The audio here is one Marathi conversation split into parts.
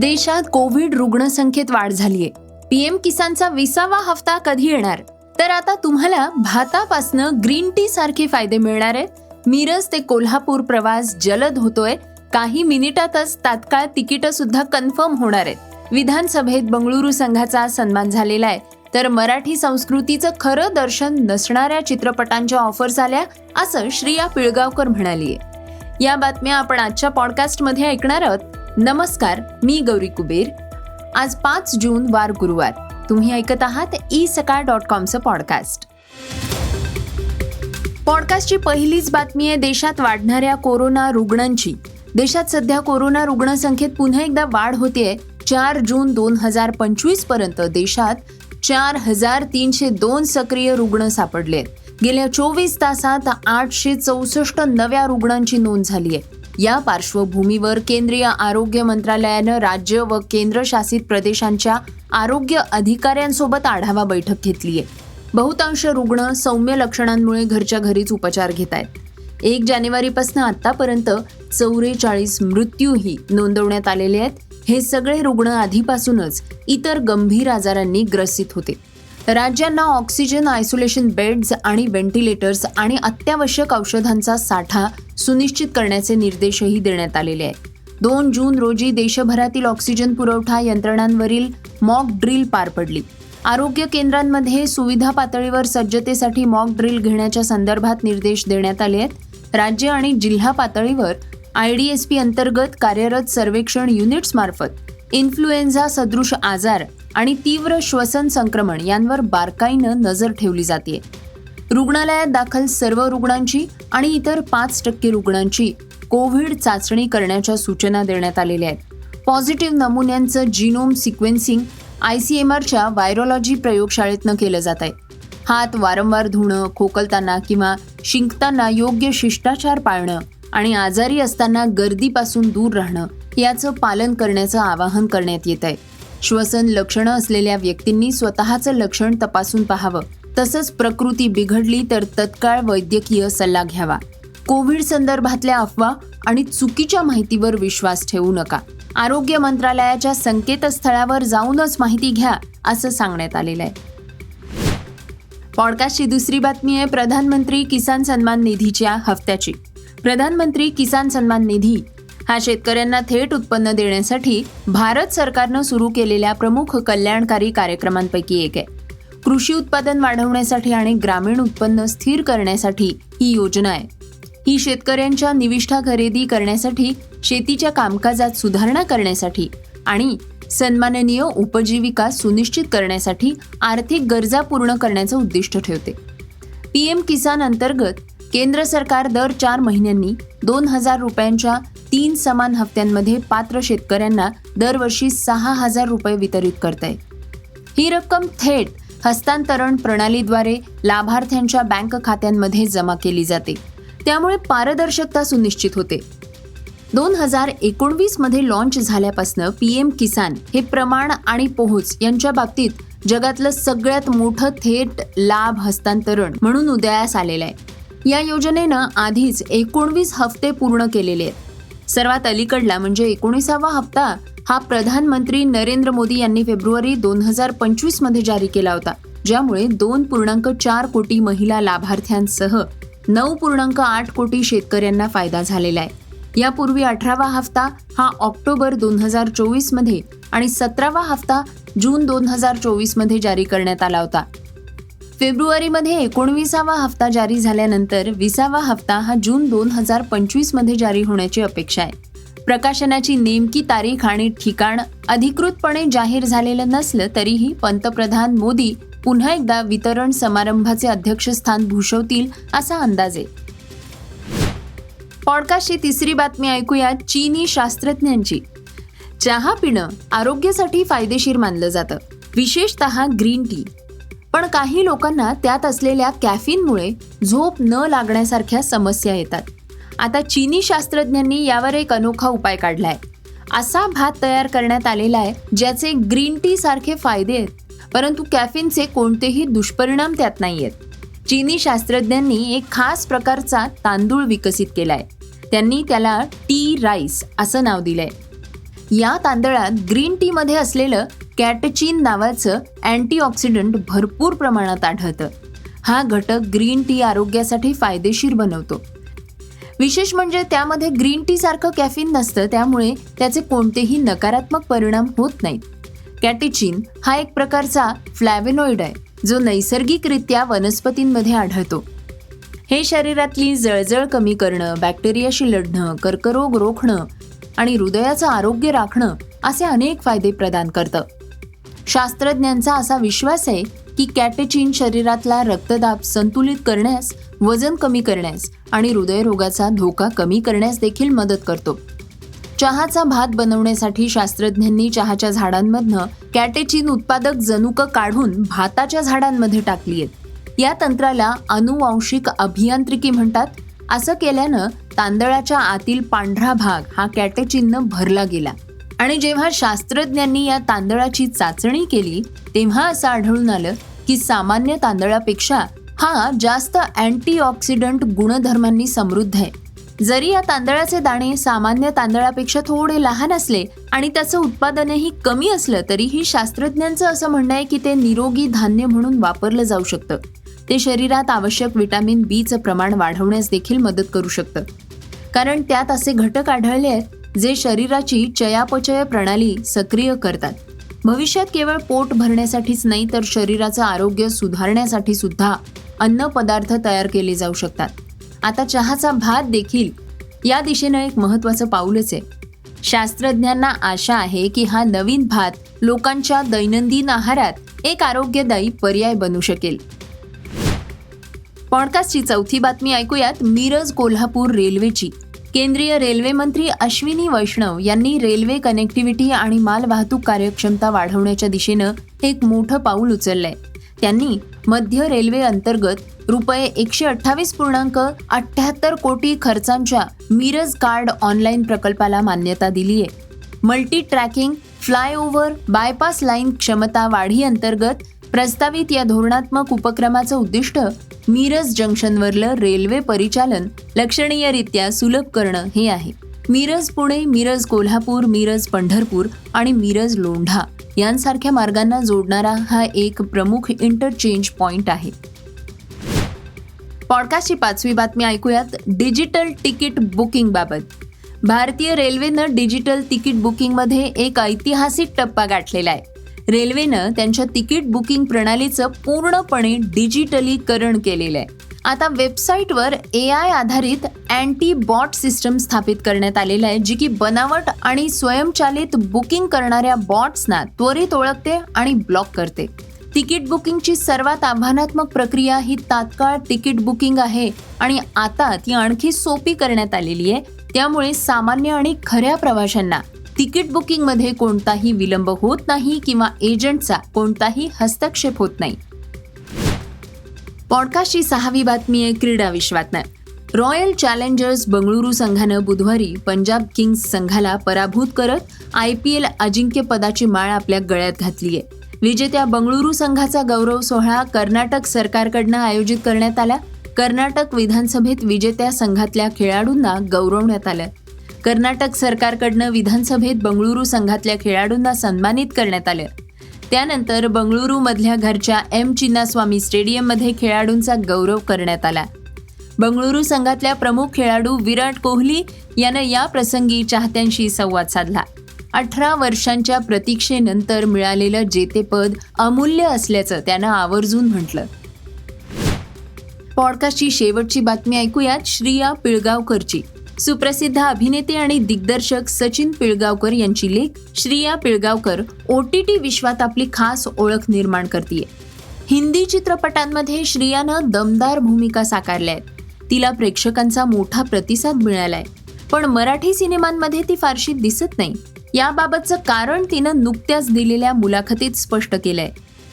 देशात कोविड रुग्णसंख्येत वाढ झालीय. पीएम किसानचा विसावा हप्ता कधी येणार? तर आता तुम्हाला भातापासनं ग्रीन टी सारखे फायदे मिळणार आहेत. मिरज ते कोल्हापूर प्रवास जलद होतोय. काही मिनिटातच तात्काळ तिकीट सुद्धा कन्फर्म होणार आहेत. विधानसभेत बंगळुरू संघाचा सन्मान झालेला आहे. तर मराठी संस्कृतीचं खरं दर्शन नसणाऱ्या चित्रपटांच्या ऑफर्स आल्या असं श्रिया पिळगावकर म्हणालीये. या बातम्या आपण आजच्या पॉडकास्टमध्ये ऐकणार आहोत. नमस्कार मी गौरी कुबेर. आज पाच जून वार गुरुवार. तुम्ही ऐकत आहात ई सकाळ डॉट कॉमचं पॉडकास्ट. पॉडकास्टची पहिलीच बातमी आहे देशात वाढणाऱ्या कोरोना रुग्णांची. देशात सध्या कोरोना रुग्णसंख्येत पुन्हा एकदा वाढ होतीये चार जून दोन हजार पंचवीसपर्यंत देशात चार हजार तीनशे दोन सक्रिय रुग्ण सापडले आहेत. गेल्या चोवीस तासात आठशे चौसष्ट नव्या रुग्णांची नोंद झाली आहे. या पार्श्वभूमीवर केंद्रीय आरोग्य मंत्रालयानं राज्य व केंद्रशासित प्रदेशांच्या आरोग्य अधिकाऱ्यांसोबत आढावा बैठक घेतली आहे. बहुतांश रुग्ण सौम्य लक्षणांमुळे घरच्या घरीच उपचार घेत आहेत. एक जानेवारीपासून आतापर्यंत चौवेचाळीस मृत्यूही नोंदवण्यात आलेले आहेत. हे सगळे रुग्ण आधीपासूनच इतर गंभीर आजारांनी ग्रसित होते. राज्यांना ऑक्सिजन आयसोलेशन बेड्स आणि व्हेंटिलेटर्स आणि अत्यावश्यक औषधांचा साठा सुनिश्चित करण्याचे निर्देशही देण्यात आलेले आहेत. दोन जून रोजी देशभरातील ऑक्सिजन पुरवठा यंत्रणांवरील मॉक ड्रिल पार पडली. आरोग्य केंद्रांमध्ये सुविधा पातळीवर सज्जतेसाठी मॉक ड्रिल घेण्याच्या संदर्भात निर्देश देण्यात आले आहेत. राज्य आणि जिल्हा पातळीवर आय डी एस पी अंतर्गत कार्यरत सर्वेक्षण युनिट्समार्फत इन्फ्लुएन्झा सदृश आजार आणि तीव्र श्वसन संक्रमण यांवर बारकाईनं नजर ठेवली जाते. रुग्णालयात दाखल सर्व रुग्णांची आणि इतर पाच टक्के रुग्णांची कोविड चाचणी करण्याच्या सूचना देण्यात आलेल्या आहेत. Positive नमुन्यांचं genome sequencing I C M आरच्या व्हायरोलॉजी प्रयोगशाळेतनं केलं जात आहे. हात वारंवार धुणं खोकलताना किंवा शिंकताना योग्य शिष्टाचार पाळणं आणि आजारी असताना गर्दीपासून दूर राहणं याचं पालन करण्याचं आवाहन करण्यात येत आहे. श्वसन लक्षणं असलेल्या व्यक्तींनी स्वतःचं लक्षण तपासून पाहावं. तसंच प्रकृती बिघडली तर तत्काळ वैद्यकीय सल्ला घ्यावा. कोविड संदर्भातल्या अफवा आणि चुकीच्या माहितीवर विश्वास ठेवू नका. आरोग्य मंत्रालयाच्या संकेतस्थळावर जाऊनच माहिती घ्या असं सांगण्यात आलेलं आहे. पॉडकास्टची दुसरी बातमी आहे प्रधानमंत्री किसान सन्मान निधीच्या हप्त्याची. प्रधानमंत्री किसान सन्मान निधी हा शेतकऱ्यांना थेट उत्पन्न देण्यासाठी भारत सरकारनं सुरू केलेल्या प्रमुख कल्याणकारी कार्यक्रमांपैकी एक आहे. कृषी उत्पादन वाढवण्यासाठी आणि ग्रामीण उत्पन्न स्थिर करण्यासाठी ही योजना आहे. ही शेतकऱ्यांच्या निविष्ठा खरेदी करण्यासाठी शेतीच्या कामकाजात सुधारणा करण्यासाठी आणि सन्माननीय उपजीविका सुनिश्चित करण्यासाठी आर्थिक गरजा पूर्ण करण्याचं उद्दिष्ट ठेवते. पीएम किसान अंतर्गत केंद्र सरकार दर चार महिन्यांनी दोन हजार रुपयांच्या तीन समान हप्त्यांमध्ये पात्र शेतकऱ्यांना दरवर्षी सहा हजार रुपये वितरित करत आहे ही रक्कम थेट हस्तांतरण प्रणालीद्वारे लाभार्थ्यांच्या बँक खात्यांमध्ये जमा केली जाते. त्यामुळे पारदर्शकता सुनिश्चित होते. दोन हजार एकोणवीसमध्ये लॉन्च झाल्यापासून पी एम किसान हे प्रमाण आणि पोहोच यांच्या बाबतीत जगातलं सगळ्यात मोठं थेट लाभ हस्तांतरण म्हणून उदयास आलेलं आहे. या योजनेनं आधीच एकोणवीस हफ्ते पूर्ण केलेले आहेत. सर्वात अलीकडला म्हणजे एकोणीसावा हप्ता हा प्रधानमंत्री नरेंद्र मोदी यांनी फेब्रुवारी दोन हजार पंचवीसमध्ये जारी केला होता ज्यामुळे दोन पूर्णांक चार कोटी महिला लाभार्थ्यांसह नऊ पूर्णांक आठ कोटी शेतकऱ्यांना फायदा झालेला आहे. यापूर्वी अठरावा हप्ता हा ऑक्टोबर दोन हजार चोवीसमध्ये आणि सतरावा हप्ता जून दोन हजार चोवीसमध्ये जारी करण्यात आला होता. फेब्रुवारीमध्ये एकोणवीसावा हप्ता जारी झाल्यानंतर विसावा हप्ता हा जून दोन हजार पंचवीसमध्ये जारी होण्याची अपेक्षा आहे. प्रकाशनाची नेमकी तारीख आणि ठिकाण अधिकृतपणे जाहीर झालेलं नसलं तरीही पंतप्रधान मोदी पुन्हा एकदा वितरण समारंभाचे अध्यक्षस्थान भूषवतील असा अंदाज आहे. पॉडकास्टची तिसरी बातमी ऐकूया चीनी शास्त्रज्ञांची. चहा पिणं आरोग्यासाठी फायदेशीर मानलं जातं. विशेषतः ग्रीन टी. पण काही लोकांना त्यात असलेल्या कॅफिनमुळे झोप न लागण्यासारख्या समस्या येतात. आता चीनी शास्त्रज्ञांनी यावर एक अनोखा उपाय काढलाय. असा भात तयार करण्यात आलेला आहे ज्याचे ग्रीन टी सारखे फायदे आहेत परंतु कॅफिनचे कोणतेही दुष्परिणाम त्यात नाही आहेत चीनी शास्त्रज्ञांनी एक खास प्रकारचा तांदूळ विकसित केलाय. त्यांनी त्याला टी राईस असं नाव दिलंय. या तांदळात ग्रीन टीमध्ये असलेलं कॅटचिन नावाचं अँटीऑक्सिडंट भरपूर प्रमाणात आढळतं. हा घटक ग्रीन टी आरोग्यासाठी फायदेशीर बनवतो. विशेष म्हणजे त्यामध्ये ग्रीन टी सारखं कॅफिन नसतं त्यामुळे त्याचे कोणतेही नकारात्मक परिणाम होत नाहीत. कॅटेचिन हा एक प्रकारचा फ्लॅव्हेनॉइड आहे जो नैसर्गिकरित्या वनस्पतींमध्ये आढळतो. हे शरीरातली जळजळ कमी करणं बॅक्टेरियाशी लढणं कर्करोग रोखणं आणि हृदयाचं आरोग्य राखणं असे अनेक फायदे प्रदान करतं. शास्त्रज्ञांचा असा विश्वास आहे की कॅटेचिन शरीरातला रक्तदाब संतुलित करण्यास वजन कमी करण्यास आणि हृदयरोगाचा धोका कमी करण्यास देखील मदत करतो. चहाचा भात बनवण्यासाठी शास्त्रज्ञांनी चहाच्या झाडांमधनं कॅटेचिन उत्पादक जनुकं काढून भाताच्या झाडांमध्ये टाकली आहेत. या तंत्राला अनुवांशिक अभियांत्रिकी म्हणतात. असं केल्यानं तांदळाच्या आतील पांढरा भाग हा कॅटेचिननं भरला गेला. आणि जेव्हा शास्त्रज्ञांनी या तांदळाची चाचणी केली तेव्हा असं आढळून आलं की सामान्य तांदळापेक्षा हा जास्त अँटीऑक्सिडंट गुणधर्मांनी समृद्ध आहे. जरी या तांदळाचे दाणे सामान्य तांदळापेक्षा थोडे लहान असले आणि त्याचं उत्पादनही कमी असलं तरीही शास्त्रज्ञांचं असं म्हणणं आहे की ते निरोगी धान्य म्हणून वापरलं जाऊ शकतं. ते शरीरात आवश्यक विटॅमिन बीचं प्रमाण वाढवण्यास देखील मदत करू शकतं. कारण त्यात असे घटक आढळले आहेत जे शरीराची चयापचय प्रणाली सक्रिय करतात. भविष्यात केवळ पोट भरण्यासाठीच नाही तर शरीराचं आरोग्य सुधारण्यासाठी सुद्धा अन्न पदार्थ तयार केले जाऊ शकतात. आता चहाचा भात देखील या दिशेनं एक महत्त्वाचं पाऊलच आहे. शास्त्रज्ञांना आशा आहे की हा नवीन भात लोकांच्या दैनंदिन आहारात एक आरोग्यदायी पर्याय बनू शकेल. पॉडकास्टची चौथी बातमी ऐकूयात मिरज कोल्हापूर रेल्वेची. केंद्रीय रेल्वे मंत्री अश्विनी वैष्णव यांनी रेल्वे कनेक्टिव्हिटी आणि मालवाहतूक कार्यक्षमता वाढवण्याच्या दिशेनं एक मोठं पाऊल उचललंय. त्यांनी मध्य रेल्वे अंतर्गत रुपये एकशे अठ्ठावीस पूर्णांक अठ्ठ्याहत्तर कोटी खर्चांच्या मिरज कार्ड ऑनलाईन प्रकल्पाला मान्यता दिली आहे multi tracking flyover bypass line क्षमता वाढी अंतर्गत प्रस्तावित या धोरणात्मक उपक्रमाचं उद्दिष्ट मिरज जंक्शनवरलं रेल्वे परिचालन लक्षणीयरित्या सुलभ करणं हे आहे. मिरज पुणे मिरज कोल्हापूर मिरज पंढरपूर आणि मिरज लोंढा यांसारख्या मार्गांना जोडणारा हा एक प्रमुख इंटरचेंज पॉइंट आहे. पॉडकास्टची पाचवी बातमी ऐकूयात. डिजिटल तिकीट बुकिंग बाबत. भारतीय रेल्वेनं डिजिटल तिकीट बुकिंगमध्ये एक ऐतिहासिक टप्पा गाठलेला आहे. रेल्वेनं त्यांच्या तिकीट बुकिंग प्रणालीचं पूर्णपणे डिजिटलीकरण केलेलं आहे. आता वेबसाईटवर ए आय आधारित अँटी बॉट सिस्टम स्थापित करण्यात आलेलं आहे जी की बनावट आणि स्वयंचलित बुकिंग करणाऱ्या बॉट्सना त्वरित ओळखते आणि ब्लॉक करते. तिकीट बुकिंगची सर्वात आव्हानात्मक प्रक्रिया ही तात्काळ तिकीट बुकिंग आहे आणि आता ती आणखी सोपी करण्यात आलेली आहे. त्यामुळे सामान्य आणि खऱ्या प्रवाशांना तिकीट बुकिंगमध्ये कोणताही विलंब होत नाही किंवा एजंटचा कोणताही हस्तक्षेप होत नाही. पॉडकास्टची सहावी बातमी आहे क्रीडा विश्वातनं. रॉयल चॅलेंजर्स बंगळुरू संघानं बुधवारी पंजाब किंग्स संघाला पराभूत करत आय पी एल अजिंक्यपदाची माळ आपल्या गळ्यात घातली आहे. विजेत्या बंगळुरू संघाचा गौरव सोहळा कर्नाटक सरकारकडनं आयोजित करण्यात आला. कर्नाटक विधानसभेत विजेत्या संघातल्या खेळाडूंना गौरवण्यात आलं. कर्नाटक सरकारकडनं विधानसभेत बंगळुरू संघातल्या खेळाडूंना सन्मानित करण्यात आलं. त्यानंतर बंगळुरू मधल्या घरच्या एम चिन्नास्वामी स्टेडियममध्ये खेळाडूंचा गौरव करण्यात आला. बंगळुरू संघातल्या प्रमुख खेळाडू विराट कोहली यानं या प्रसंगी चाहत्यांशी संवाद साधला. अठरा वर्षांच्या प्रतीक्षेनंतर मिळालेलं जेतेपद अमूल्य असल्याचं त्यानं आवर्जून म्हटलं. पॉडकास्टची शेवटची बातमी ऐकूयात श्रिया पिळगावकरची. सुप्रसिद्ध अभिनेते आणि दिग्दर्शक सचिन पिळगावकर यांची लेख Shriya Pilgaonkar O T T विश्वात आपली खास ओळख निर्माण करते हिंदी चित्रपटांमध्ये श्रियानं दमदार भूमिका साकारल्या आहेत. तिला प्रेक्षकांचा मोठा प्रतिसाद मिळालाय. पण मराठी सिनेमांमध्ये ती फारशी दिसत नाही. याबाबतचं कारण तिनं नुकत्याच दिलेल्या मुलाखतीत स्पष्ट केलंय.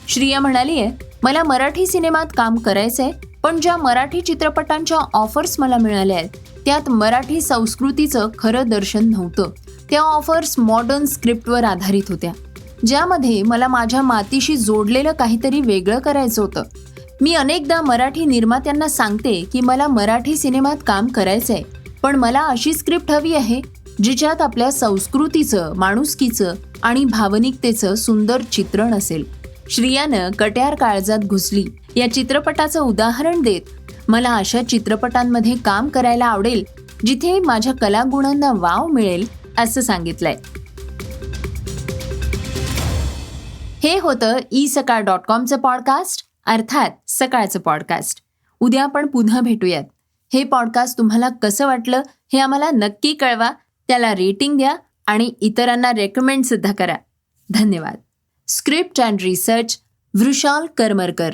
श्रिया म्हणाली आहे मला मराठी सिनेमात काम करायचंय पण ज्या मराठी चित्रपटांच्या ऑफर्स मला मिळाल्या आहेत त्यात मराठी संस्कृतीचं खरं दर्शन नव्हतं. त्या ऑफर्स मॉडर्न स्क्रिप्टवर आधारित होत्या. ज्यामध्ये मला माझ्या मातीशी जोडलेलं काहीतरी वेगळं करायचं होतं. मी अनेकदा मराठी निर्मात्यांना सांगते की मला मराठी सिनेमात काम करायचं आहे पण मला अशी स्क्रिप्ट हवी आहे जिच्यात आपल्या संस्कृतीचं माणुसकीचं आणि भावनिकतेचं सुंदर चित्रण असेल. श्रियानं कट्यार काळजात घुसली. या चित्रपटाचं उदाहरण देत मला अशा चित्रपटांमध्ये काम करायला आवडेल जिथे माझ्या कलागुणांना वाव मिळेल असं सांगितलंय. हे होतं ई सकाळ डॉट कॉमचं पॉडकास्ट अर्थात सकाळचं पॉडकास्ट. उद्या आपण पुन्हा भेटूयात. हे पॉडकास्ट तुम्हाला कसं वाटलं हे आम्हाला नक्की कळवा त्याला रेटिंग द्या आणि इतरांना रेकमेंड सुद्धा करा. धन्यवाद. Script and research Vrushal Karmarkar.